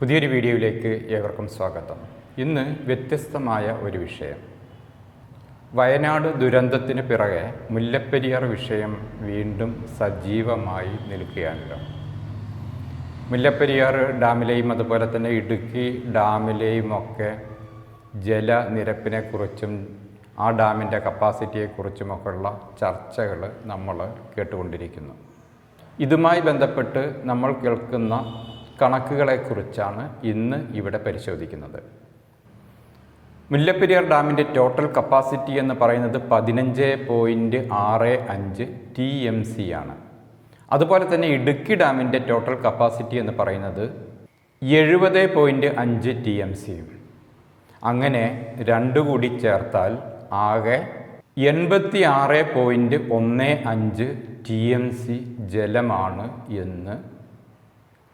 പുതിയൊരു വീഡിയോയിലേക്ക് ഏവർക്കും സ്വാഗതം. ഇന്ന് വ്യത്യസ്തമായ ഒരു വിഷയം. വയനാട് ദുരന്തത്തിന് പിറകെ മുല്ലപ്പെരിയാർ വിഷയം വീണ്ടും സജീവമായി നിൽക്കുകയാണല്ലോ. മുല്ലപ്പെരിയാർ ഡാമിലെയും അതുപോലെ തന്നെ ഇടുക്കി ഡാമിലെയും ഒക്കെ ജലനിരപ്പിനെക്കുറിച്ചും ആ ഡാമിന്റെ കപ്പാസിറ്റിയെക്കുറിച്ചുമൊക്കെയുള്ള ചർച്ചകൾ നമ്മൾ കേട്ടുകൊണ്ടിരിക്കുന്നു. ഇതുമായി ബന്ധപ്പെട്ട് നമ്മൾ കേൾക്കുന്ന കണക്കുകളെക്കുറിച്ചാണ് ഇന്ന് ഇവിടെ പരിശോധിക്കുന്നത്. മുല്ലപ്പെരിയാർ ഡാമിന്റെ ടോട്ടൽ കപ്പാസിറ്റി എന്ന് പറയുന്നത് പതിനഞ്ച് പോയിന്റ് ആറ് അഞ്ച് ടി എം സി ആണ്. അതുപോലെ തന്നെ ഇടുക്കി ഡാമിന്റെ ടോട്ടൽ കപ്പാസിറ്റി എന്ന് പറയുന്നത് എഴുപത് പോയിന്റ് അഞ്ച് ടി എം സിയും അങ്ങനെ രണ്ടു കൂടി ചേർത്താൽ ആകെ എൺപത്തി ആറ് പോയിന്റ് ഒന്ന് അഞ്ച് ടി എം സി ജലമാണ് എന്ന്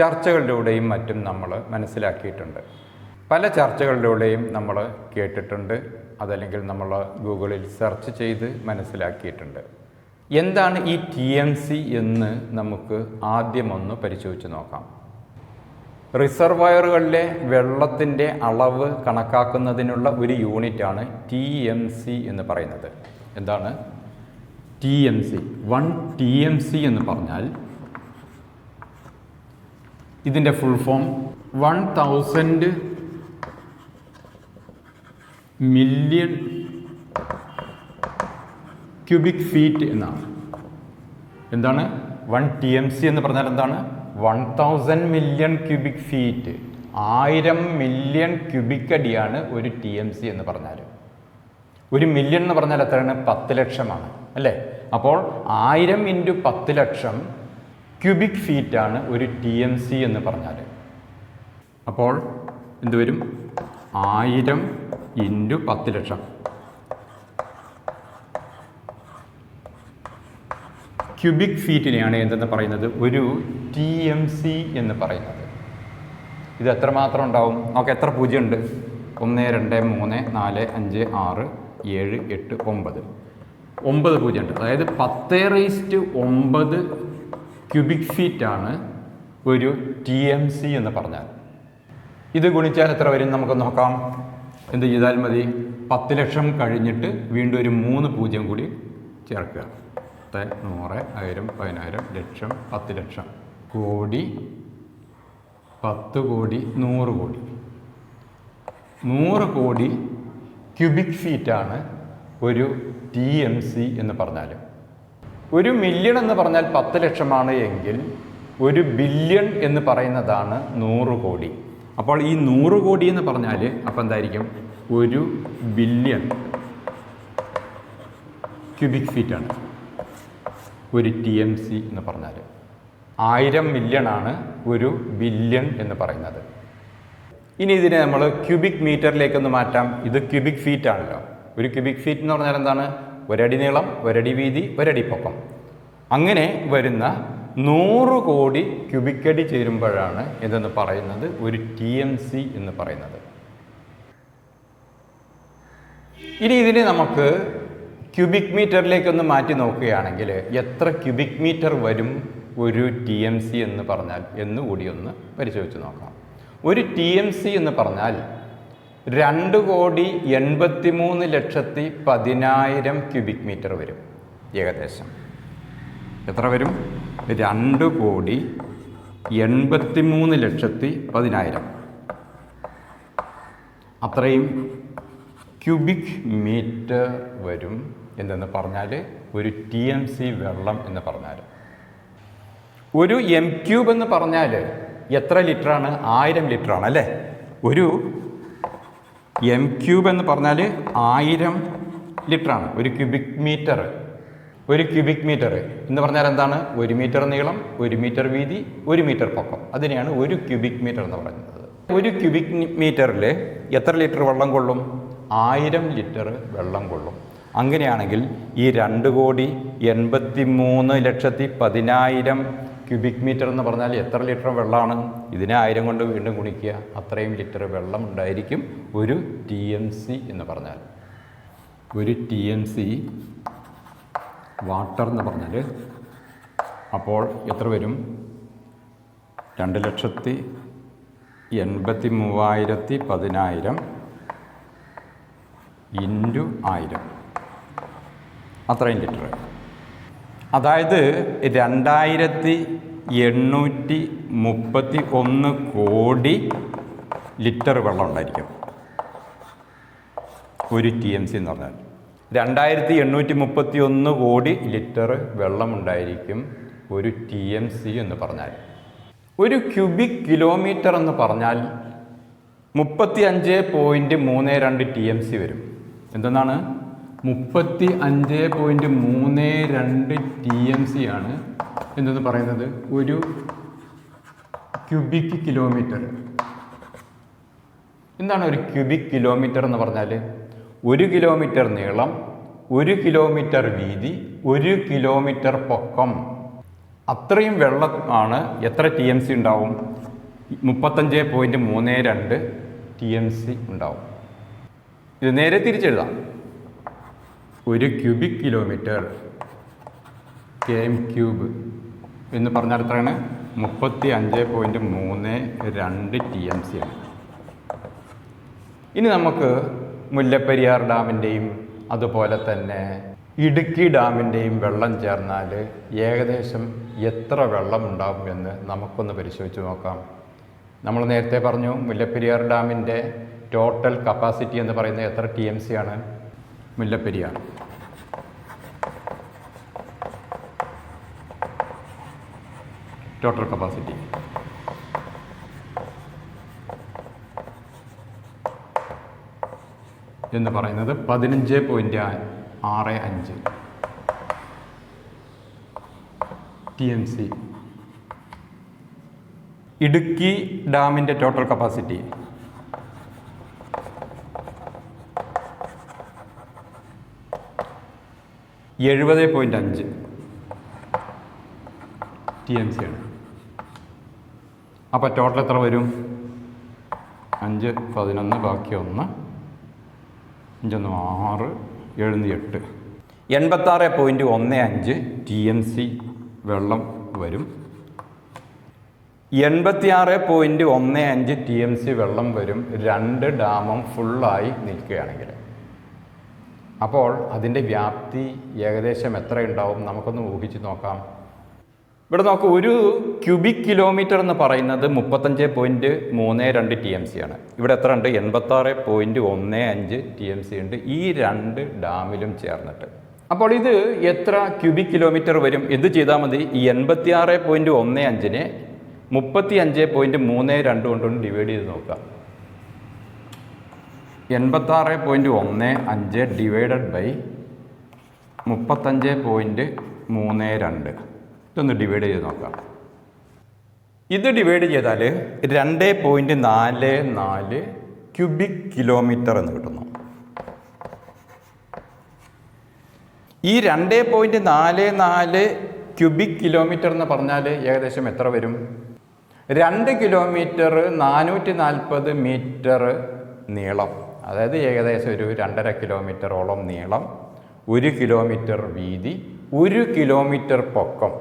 ചർച്ചകളിലൂടെയും മറ്റും നമ്മൾ മനസ്സിലാക്കിയിട്ടുണ്ട്. പല ചർച്ചകളിലൂടെയും നമ്മൾ കേട്ടിട്ടുണ്ട്. അതല്ലെങ്കിൽ നമ്മൾ ഗൂഗിളിൽ സെർച്ച് ചെയ്ത് മനസ്സിലാക്കിയിട്ടുണ്ട്. എന്താണ് ഈ ടി എം സി എന്ന് നമുക്ക് ആദ്യമൊന്ന് പരിശോധിച്ച് നോക്കാം. റിസർവയറുകളിലെ വെള്ളത്തിന്റെ അളവ് കണക്കാക്കുന്നതിനുള്ള ഒരു യൂണിറ്റാണ് ടി എം സി എന്ന് പറയുന്നത്. എന്താണ്? T M C. One T M C എന്ന് പറഞ്ഞാൽ ഇതിന്റെ full form one thousand million cubic feet എന്നാണ്. എന്താണ്? വൺ ടി എം സി എന്ന് പറഞ്ഞാൽ എന്താണ്? One thousand million cubic feet ആയിരം മില്യൺ ക്യൂബിക് അടിയാണ് ഒരു ടി എം സി എന്ന് പറഞ്ഞാൽ. ഒരു മില്യൺ എന്ന് പറഞ്ഞാൽ എത്രയാണ്? പത്ത് ലക്ഷമാണ്. അല്ലേ? അപ്പോൾ ആയിരം ഇന്റു പത്ത് ലക്ഷം ക്യൂബിക് ഫീറ്റാണ് ഒരു ടി എം സി എന്ന് പറഞ്ഞാൽ. അപ്പോൾ എന്തുവരും ആയിരം ഇന്റു പത്ത് ലക്ഷം. ക്യൂബിക് ഫീറ്റിനെയാണ് എന്തെന്ന് പറയുന്നത്? ഒരു ടി എം സി എന്ന് പറയുന്നത്. ഇത് എത്രമാത്രം ഉണ്ടാവും? നമുക്ക് എത്ര പൂജ്യം ഉണ്ട്? ഒന്ന് രണ്ട് മൂന്ന് നാല് അഞ്ച് ആറ് ഏഴ് എട്ട് ഒമ്പത്. ഒമ്പത് പൂജ്യം ഉണ്ട്. അതായത് പത്ത് റേസ്റ്റ് ഒമ്പത് ക്യൂബിക് ഫീറ്റ് ആണ് ഒരു ടി എം സി എന്ന് പറഞ്ഞാൽ. ഇത് ഗുണിച്ചാൽ എത്ര വരും നമുക്ക് നോക്കാം. എന്ത് ചെയ്താൽ മതി? പത്ത് ലക്ഷം കഴിഞ്ഞിട്ട് വീണ്ടും ഒരു മൂന്ന് പൂജ്യം കൂടി ചേർക്കുക. പത്ത് നൂറ് ആയിരം പതിനായിരം ലക്ഷം പത്ത് ലക്ഷം. കോടി പത്ത് കോടി നൂറ് കോടി. നൂറ് കോടി ക്യൂബിക് ഫീറ്റാണ് ഒരു ടി എം സി എന്ന് പറഞ്ഞാൽ. ഒരു മില്യൺ എന്ന് പറഞ്ഞാൽ പത്ത് ലക്ഷമാണ് എങ്കിൽ ഒരു ബില്യൺ എന്ന് പറയുന്നതാണ് നൂറ് കോടി. അപ്പോൾ ഈ നൂറ് കോടി എന്ന് പറഞ്ഞാൽ അപ്പോൾ എന്തായിരിക്കും? ഒരു ബില്യൺ ക്യൂബിക് ഫീറ്റ് ആണ്. ഒരു ടി എം സി എന്ന് പറഞ്ഞാൽ ആയിരം മില്യൺ ആണ് ഒരു ബില്യൺ എന്ന് പറയുന്നത്. ഇനി ഇതിനെ നമ്മൾ ക്യൂബിക് മീറ്ററിലേക്കൊന്ന് മാറ്റാം. ഇത് ക്യൂബിക് ഫീറ്റ് ആണല്ലോ. ഒരു ക്യൂബിക് ഫീറ്റ് എന്ന് പറഞ്ഞാൽ എന്താണ്? ഒരടി നീളം ഒരടി വീതി ഒരടി പൊക്കം. അങ്ങനെ വരുന്ന നൂറ് കോടി ക്യൂബിക് അടി ചേരുമ്പോഴാണ് ഇതെന്ന് പറയുന്നത് ഒരു ടി എം സി എന്ന് പറയുന്നത്. ഇനി ഇതിനെ നമുക്ക് ക്യൂബിക് മീറ്ററിലേക്കൊന്ന് മാറ്റി നോക്കുകയാണെങ്കിൽ എത്ര ക്യൂബിക് മീറ്റർ വരും ഒരു ടി എം സി എന്ന് പറഞ്ഞാൽ എന്ന് കൂടി ഒന്ന് പരിശോധിച്ച് നോക്കാം. ഒരു ടി എം സി എന്ന് പറഞ്ഞാൽ രണ്ട് കോടി എൺപത്തി മൂന്ന് ലക്ഷത്തി പതിനായിരം ക്യൂബിക് മീറ്റർ വരും ഏകദേശം. എത്ര വരും? രണ്ട് കോടി എൺപത്തി മൂന്ന് ലക്ഷത്തി പതിനായിരം. അത്രയും ക്യൂബിക് മീറ്റർ വരും എന്തെന്ന് പറഞ്ഞാൽ ഒരു ടി എം സി വെള്ളം എന്ന് പറഞ്ഞാൽ ഒരു എം ക്യൂബ് എന്ന് പറഞ്ഞാൽ എത്ര ലിറ്ററാണ്? ആയിരം ലിറ്ററാണ് അല്ലേ? ഒരു എം ക്യൂബ് എന്ന് പറഞ്ഞാൽ ആയിരം ലിറ്ററാണ് ഒരു ക്യൂബിക് മീറ്റർ ഒരു ക്യൂബിക് മീറ്റർ എന്ന് പറഞ്ഞാൽ എന്താണ്? ഒരു മീറ്റർ നീളം ഒരു മീറ്റർ വീതി ഒരു മീറ്റർ പൊക്കം. അതിനെയാണ് ഒരു ക്യൂബിക് മീറ്റർ എന്ന് പറയുന്നത്. ഒരു ക്യൂബിക് മീറ്ററിൽ എത്ര ലിറ്റർ വെള്ളം കൊള്ളും? ആയിരം ലിറ്റർ വെള്ളം കൊള്ളും. അങ്ങനെയാണെങ്കിൽ ഈ രണ്ട് കോടി എൺപത്തി മൂന്ന് ലക്ഷത്തി പതിനായിരം ക്യൂബിക് മീറ്റർ എന്ന് പറഞ്ഞാൽ എത്ര ലിറ്റർ വെള്ളമാണ്? ഇതിനെ ആയിരം കൊണ്ട് വീണ്ടും ഗുണിക്കുക. അത്രയും ലിറ്റർ വെള്ളം ഉണ്ടായിരിക്കും ഒരു ടി എം സി എന്ന് പറഞ്ഞാൽ. ഒരു ടി എം സി വാട്ടർ എന്ന് പറഞ്ഞാൽ അപ്പോൾ എത്ര വരും? രണ്ട് ലക്ഷത്തി എൺപത്തി മൂവായിരത്തി പതിനായിരം ഇന്റു ആയിരം. അത്രയും ലിറ്റർ. അതായത് രണ്ടായിരത്തി എണ്ണൂറ്റി മുപ്പത്തി ഒന്ന് കോടി ലിറ്റർ വെള്ളം ഉണ്ടായിരിക്കും. ഒരു ടി എം സി എന്ന് പറഞ്ഞാൽ. രണ്ടായിരത്തി എണ്ണൂറ്റി മുപ്പത്തി ഒന്ന് കോടി ലിറ്റർ വെള്ളമുണ്ടായിരിക്കും ഒരു ടി എം സി എന്ന് പറഞ്ഞാൽ. ഒരു ക്യൂബിക് കിലോമീറ്റർ എന്ന് പറഞ്ഞാൽ മുപ്പത്തി അഞ്ച് പോയിന്റ് മൂന്ന് രണ്ട് ടി എം സി വരും. എന്തെന്നാണ്? മുപ്പത്തി അഞ്ച് പോയിന്റ് മൂന്ന് രണ്ട് ടി എം സി ആണ് എന്തെന്ന് പറയുന്നത്. ഒരു ക്യൂബിക് കിലോമീറ്റർ. എന്താണ് ഒരു ക്യൂബിക് കിലോമീറ്റർ എന്ന് പറഞ്ഞാൽ ഒരു കിലോമീറ്റർ നീളം ഒരു കിലോമീറ്റർ വീതി ഒരു കിലോമീറ്റർ പൊക്കം. അത്രയും വെള്ളം ആണ് എത്ര ടി എം സി ഉണ്ടാവും? മുപ്പത്തഞ്ച് പോയിന്റ് മൂന്ന് രണ്ട് ടി എം സി ഉണ്ടാവും. ഇത് നേരെ തിരിച്ചെഴുതാം. ഒരു cubic kilometre K M cube എന്ന് പറഞ്ഞാൽ എത്രയാണ്? മുപ്പത്തി അഞ്ച് പോയിന്റ് മൂന്ന് രണ്ട് ടി എം സി ആണ്. ഇനി നമുക്ക് മുല്ലപ്പെരിയാർ ഡാമിന്റെയും അതുപോലെ തന്നെ ഇടുക്കി ഡാമിന്റെയും വെള്ളം ചേർന്നാൽ ഏകദേശം എത്ര വെള്ളം ഉണ്ടാകും എന്ന് നമുക്കൊന്ന് പരിശോധിച്ച് നോക്കാം. നമ്മൾ നേരത്തെ പറഞ്ഞു മുല്ലപ്പെരിയാർ ഡാമിന്റെ ടോട്ടൽ കപ്പാസിറ്റി എന്ന് പറയുന്നത് എത്ര ടി എം സി ആണ്? മുല്ലപ്പെരിയാർ. ടോട്ടൽ കപ്പാസിറ്റി എന്ന് പറയുന്നത് പതിനഞ്ച് പോയിന്റ് ആറ് അഞ്ച്. ടി എം സി ഇടുക്കി ഡാമിന്റെ ടോട്ടൽ കപ്പാസിറ്റി എഴുപത് പോയിന്റ് അഞ്ച്. ടി എം സി ആണ്. അപ്പോൾ ടോട്ടൽ എത്ര വരും? അഞ്ച് പതിനൊന്ന് ബാക്കി ഒന്ന്. അഞ്ചൊന്ന് ആറ് എഴുന്ന് എട്ട്. എൺപത്താറ് പോയിന്റ് ഒന്ന് അഞ്ച് ടി എം സി വെള്ളം വരും. എൺപത്തിയാറ് പോയിന്റ് ഒന്ന് അഞ്ച് ടി എം സി വെള്ളം വരും. രണ്ട് ഡാമും ഫുള്ളായി നിൽക്കുകയാണെങ്കിൽ. അപ്പോൾ അതിന്റെ വ്യാപ്തി ഏകദേശം എത്രയുണ്ടാവും നമുക്കൊന്ന് ഊഹിച്ച് നോക്കാം. ഇവിടെ നോക്കൂ ഒരു ക്യൂബിക് കിലോമീറ്റർ എന്ന് പറയുന്നത് മുപ്പത്തഞ്ച് പോയിന്റ് മൂന്ന് രണ്ട് ടി എം സി ആണ്. ഇവിടെ എത്ര ഉണ്ട്? എൺപത്താറ് പോയിന്റ് ഒന്ന് അഞ്ച് ടി എം സി ഉണ്ട് ഈ രണ്ട് ഡാമിലും ചേർന്നിട്ട്. അപ്പോൾ ഇത് എത്ര ക്യൂബിക് കിലോമീറ്റർ വരും? എന്ത് ചെയ്താൽ മതി? ഈ എൺപത്തിയാറ് പോയിന്റ് ഒന്ന് അഞ്ചിനെ മുപ്പത്തി അഞ്ച് പോയിന്റ് മൂന്ന് രണ്ട് കൊണ്ടൊന്ന് ഡിവൈഡ് ചെയ്ത് നോക്കാം എൺപത്താറ് പോയിന്റ് ഒന്ന് അഞ്ച് ഡിവൈഡഡ് ബൈ മുപ്പത്തഞ്ച് പോയിന്റ് മൂന്ന് രണ്ട്. ഇതൊന്ന് ഡിവൈഡ് ചെയ്ത് നോക്കാം. ഇത് ഡിവൈഡ് ചെയ്താൽ രണ്ട് പോയിന്റ് നാല് നാല് ക്യൂബിക് കിലോമീറ്റർ എന്ന് കിട്ടുന്നു. ഈ രണ്ട് പോയിന്റ് നാല് നാല് ക്യൂബിക് കിലോമീറ്റർ എന്ന് പറഞ്ഞാൽ ഏകദേശം എത്ര വരും? രണ്ട് കിലോമീറ്റർ നാനൂറ്റി നാൽപ്പത് മീറ്റർ നീളം. അതായത് ഏകദേശം ഒരു രണ്ടര കിലോമീറ്ററോളം നീളം ഒരു കിലോമീറ്റർ വീതി ഒരു കിലോമീറ്റർ പൊക്കം.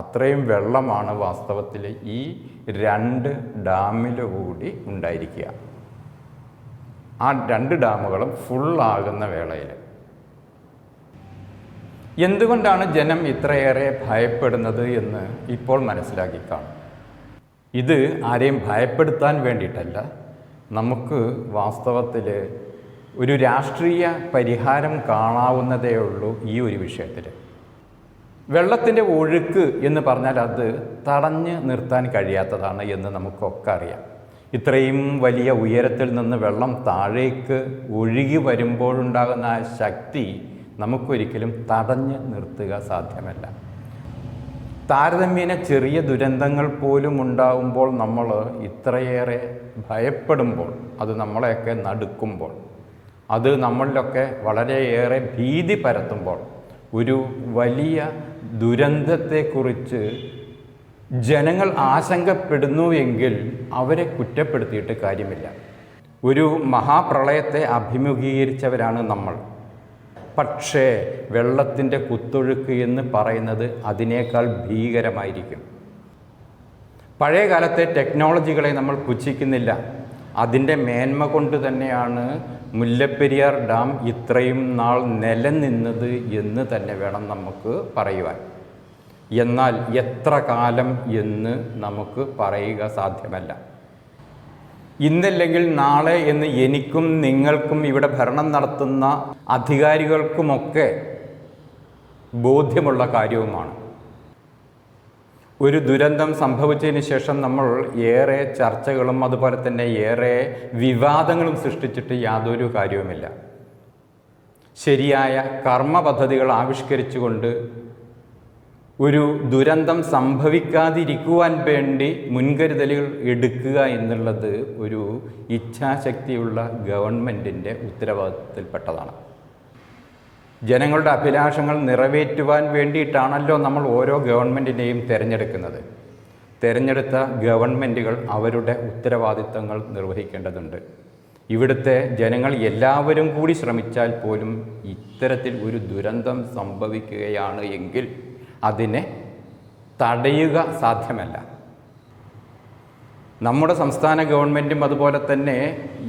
അത്രയും വെള്ളമാണ് വാസ്തവത്തിൽ ഈ രണ്ട് ഡാമിലുകൂടി കൂടി ഉണ്ടായിരിക്കുക. ആ രണ്ട് ഡാമുകളും ഫുള്ളാകുന്ന വേളയിൽ എന്തുകൊണ്ടാണ് ജനം ഇത്രയേറെ ഭയപ്പെടുന്നത് എന്ന് ഇപ്പോൾ മനസ്സിലാക്കി കാണും. ഇത് ആരെയും ഭയപ്പെടുത്താൻ വേണ്ടിയിട്ടല്ല നമുക്ക് വാസ്തവത്തിൽ ഒരു രാഷ്ട്രീയ പരിഹാരം കാണാവുന്നതേ ഉള്ളൂ ഈ ഒരു വിഷയത്തിൽ വെള്ളത്തിന്റെ ഒഴുക്ക് എന്ന് പറഞ്ഞാൽ അത് തടഞ്ഞ് നിർത്താൻ കഴിയാത്തതാണ് എന്ന് നമുക്കൊക്കെ അറിയാം. ഇത്രയും വലിയ ഉയരത്തിൽ നിന്ന് വെള്ളം താഴേക്ക് ഒഴുകി വരുമ്പോഴുണ്ടാകുന്ന ശക്തി നമുക്കൊരിക്കലും തടഞ്ഞ് നിർത്തുക സാധ്യമല്ല. താരതമ്യേന ചെറിയ ദുരന്തങ്ങൾ പോലും ഉണ്ടാകുമ്പോൾ നമ്മൾ ഇത്രയേറെ ഭയപ്പെടുമ്പോൾ അത് നമ്മളെയൊക്കെ നടുക്കുമ്പോൾ അത് നമ്മളിലൊക്കെ വളരെയേറെ ഭീതി പരത്തുമ്പോൾ ഒരു വലിയ ദുരന്തത്തെക്കുറിച്ച് ജനങ്ങൾ ആശങ്കപ്പെടുന്നു എങ്കിൽ അവരെ കുറ്റപ്പെടുത്തിയിട്ട് കാര്യമില്ല. ഒരു മഹാപ്രളയത്തെ അഭിമുഖീകരിച്ചവരാണ് നമ്മൾ. പക്ഷേ വെള്ളത്തിന്റെ കുത്തൊഴുക്ക് എന്ന് പറയുന്നത് അതിനേക്കാൾ ഭീകരമായിരിക്കും. പഴയ കാലത്തെ ടെക്നോളജികളെ നമ്മൾ പുച്ഛിക്കുന്നില്ല. അതിന്റെ മേന്മ കൊണ്ട് തന്നെയാണ് മുല്ലപ്പെരിയാർ ഡാം ഇത്രയും നാൾ നിലനിന്നത് എന്ന് തന്നെ വേണം നമുക്ക് പറയുവാൻ. എന്നാൽ എത്ര കാലം എന്ന് നമുക്ക് പറയുക സാധ്യമല്ല. ഇന്നല്ലെങ്കിൽ നാളെ എന്ന് എനിക്കും നിങ്ങൾക്കും ഇവിടെ ഭരണം നടത്തുന്ന അധികാരികൾക്കുമൊക്കെ ബോധ്യമുള്ള കാര്യവുമാണ്. ഒരു ദുരന്തം സംഭവിച്ചതിന് ശേഷം നമ്മൾ ഏറെ ചർച്ചകളും അതുപോലെ തന്നെ ഏറെ വിവാദങ്ങളും സൃഷ്ടിച്ചിട്ട് യാതൊരു കാര്യവുമില്ല. ശരിയായ കർമ്മ പദ്ധതികൾ ആവിഷ്കരിച്ചുകൊണ്ട് ഒരു ദുരന്തം സംഭവിക്കാതിരിക്കുവാൻ വേണ്ടി മുൻകരുതലുകൾ എടുക്കുക എന്നുള്ളത് ഒരു ഇച്ഛാശക്തിയുള്ള ഗവൺമെന്റിന്റെ ഉത്തരവാദിത്തത്തിൽപ്പെട്ടതാണ്. ജനങ്ങളുടെ അഭിലാഷങ്ങൾ നിറവേറ്റുവാൻ വേണ്ടിയിട്ടാണല്ലോ നമ്മൾ ഓരോ ഗവൺമെന്റിനെയും തിരഞ്ഞെടുക്കുന്നത്. തിരഞ്ഞെടുത്ത ഗവൺമെന്റുകൾ അവരുടെ ഉത്തരവാദിത്തങ്ങൾ നിർവഹിക്കേണ്ടതുണ്ട്. ഇവിടുത്തെ ജനങ്ങൾ എല്ലാവരും കൂടി ശ്രമിച്ചാൽ പോലും ഇത്തരത്തിൽ ഒരു ദുരന്തം സംഭവിക്കുകയാണ് എങ്കിൽ അതിനെ തടയുക സാധ്യമല്ല. നമ്മുടെ സംസ്ഥാന ഗവൺമെന്റും അതുപോലെ തന്നെ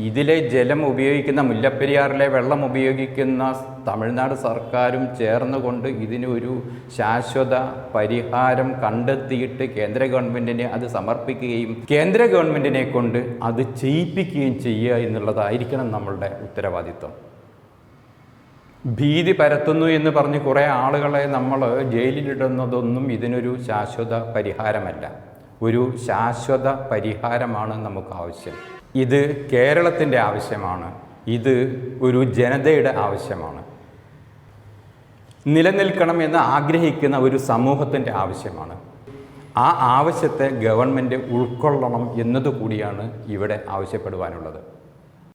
ഇതിലെ ജലം ഉപയോഗിക്കുന്ന മുല്ലപ്പെരിയാറിലെ വെള്ളം ഉപയോഗിക്കുന്ന തമിഴ്നാട് സർക്കാരും ചേർന്നുകൊണ്ട് ഇതിനൊരു ശാശ്വത പരിഹാരം കണ്ടെത്തിയിട്ട് കേന്ദ്ര ഗവൺമെന്റിനെ അത് സമർപ്പിക്കുകയും കേന്ദ്ര ഗവൺമെന്റിനെ കൊണ്ട് അത് ചെയ്യിപ്പിക്കുകയും ചെയ്യുക എന്നുള്ളതായിരിക്കണം നമ്മളുടെ ഉത്തരവാദിത്വം. ഭീതി പരത്തുന്നു എന്ന് പറഞ്ഞ് കുറേ ആളുകളെ നമ്മൾ ജയിലിലിടുന്നതൊന്നും ഇതിനൊരു ശാശ്വത പരിഹാരമല്ല. ഒരു ശാശ്വത പരിഹാരമാണ് നമുക്ക് ആവശ്യം. ഇത് കേരളത്തിന്റെ ആവശ്യമാണ്. ഇത് ഒരു ജനതയുടെ ആവശ്യമാണ്. നിലനിൽക്കണം എന്ന് ആഗ്രഹിക്കുന്ന ഒരു സമൂഹത്തിന്റെ ആവശ്യമാണ്. ആ ആവശ്യത്തെ ഗവൺമെന്റ് ഉൾക്കൊള്ളണം എന്നതുകൂടിയാണ് ഇവിടെ ആവശ്യപ്പെടുവാനുള്ളത്.